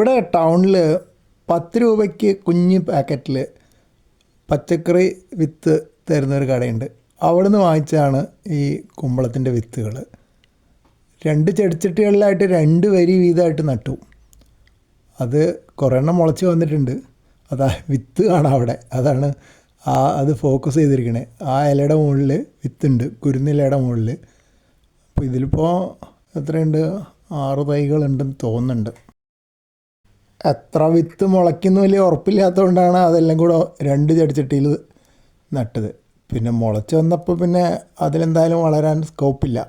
ഇവിടെ ടൗണിൽ പത്ത് രൂപയ്ക്ക് കുഞ്ഞ് പാക്കറ്റിൽ പച്ചക്കറി വിത്ത് തരുന്നൊരു കടയുണ്ട്. അവിടെ നിന്ന് വാങ്ങിച്ചാണ് ഈ കുമ്പളത്തിന്റെ വിത്തുകൾ രണ്ട് ചെടിച്ചട്ടികളിലായിട്ട് രണ്ട് വരി വീതമായിട്ട് നട്ടു. അത് കുറേ എണ്ണം മുളച്ച് വന്നിട്ടുണ്ട്. അതാ വിത്ത് ആണ് അവിടെ. അതാണ് ആ അത് ഫോക്കസ് ചെയ്തിരിക്കണേ. ആ ഇലയുടെ മുകളിൽ വിത്തുണ്ട്. കുരുന്നിലയുടെ മുകളിൽ അപ്പോൾ ഇതിലിപ്പോൾ എത്രയുണ്ട്? ആറ് തൈകളുണ്ടെന്ന് തോന്നുന്നുണ്ട്. എത്ര വിത്ത് മുളയ്ക്കുന്നു വലിയ ഉറപ്പില്ലാത്തതുകൊണ്ടാണ് അതെല്ലാം കൂടെ രണ്ട് ചെടിച്ചട്ടിയിൽ നട്ടത്. പിന്നെ മുളച്ച് വന്നപ്പോൾ പിന്നെ അതിലെന്തായാലും വളരാൻ സ്കോപ്പില്ല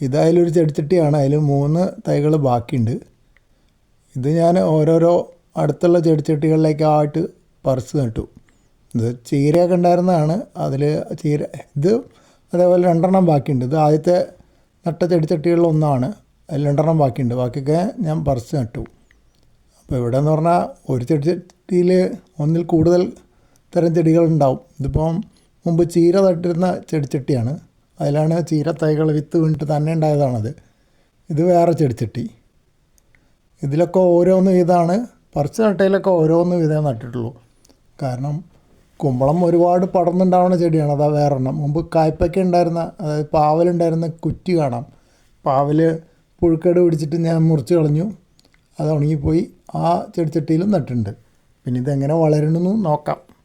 ഇതായാലും ഒരു ചെടിച്ചട്ടിയാണ്. അതിൽ മൂന്ന് തൈകൾ ബാക്കിയുണ്ട്. ഇത് ഞാൻ ഓരോരോ അടുത്തുള്ള ചെടിച്ചട്ടികളിലേക്കായിട്ട് പറിച്ച് നട്ടു. ഇത് ചീരയൊക്കെ ഉണ്ടായിരുന്നതാണ്. അതിൽ ചീര ഇത് അതേപോലെ രണ്ടെണ്ണം ബാക്കിയുണ്ട്. ഇത് ആദ്യത്തെ നട്ട ചെടിച്ചട്ടികളിൽ ഒന്നാണ്. അതിൽ രണ്ടെണ്ണം ബാക്കിയുണ്ട്. ബാക്കിയൊക്കെ ഞാൻ പറിച്ച് നട്ടു. അപ്പോൾ ഇവിടെ എന്ന് പറഞ്ഞാൽ ഒരു ചെടിച്ചട്ടിയിൽ ഒന്നിൽ കൂടുതൽ തരം ചെടികളുണ്ടാവും. ഇതിപ്പം മുമ്പ് ചീര തട്ടിരുന്ന ചെടിച്ചട്ടിയാണ്. അതിലാണ് ചീര തൈകൾ വിത്ത് വീണിട്ട് തന്നെ ഉണ്ടായതാണത്. ഇത് വേറെ ചെടിച്ചട്ടി. ഇതിലൊക്കെ ഓരോന്ന് വീതമാണ് പറിച്ച് നട്ടയിലൊക്കെ ഓരോന്ന് വീതമേ നട്ടിട്ടുള്ളൂ. കാരണം കുമ്പളം ഒരുപാട് പടർന്നുണ്ടാവുന്ന ചെടിയാണ്. അതാ വേറെണ്ണം. മുമ്പ് കായ്പൊക്കെ ഉണ്ടായിരുന്ന അതായത് പാവലുണ്ടായിരുന്ന കുറ്റി കാണാം. പാവൽ പുഴുക്കേട് പിടിച്ചിട്ട് ഞാൻ മുറിച്ച് കളഞ്ഞു. അത് ഉണങ്ങിപ്പോയി ആ ചെടിച്ചട്ടിയിലും നട്ടിട്ടുണ്ട്. പിന്നെ ഇതെങ്ങനെ വളരണമെന്ന് നോക്കാം.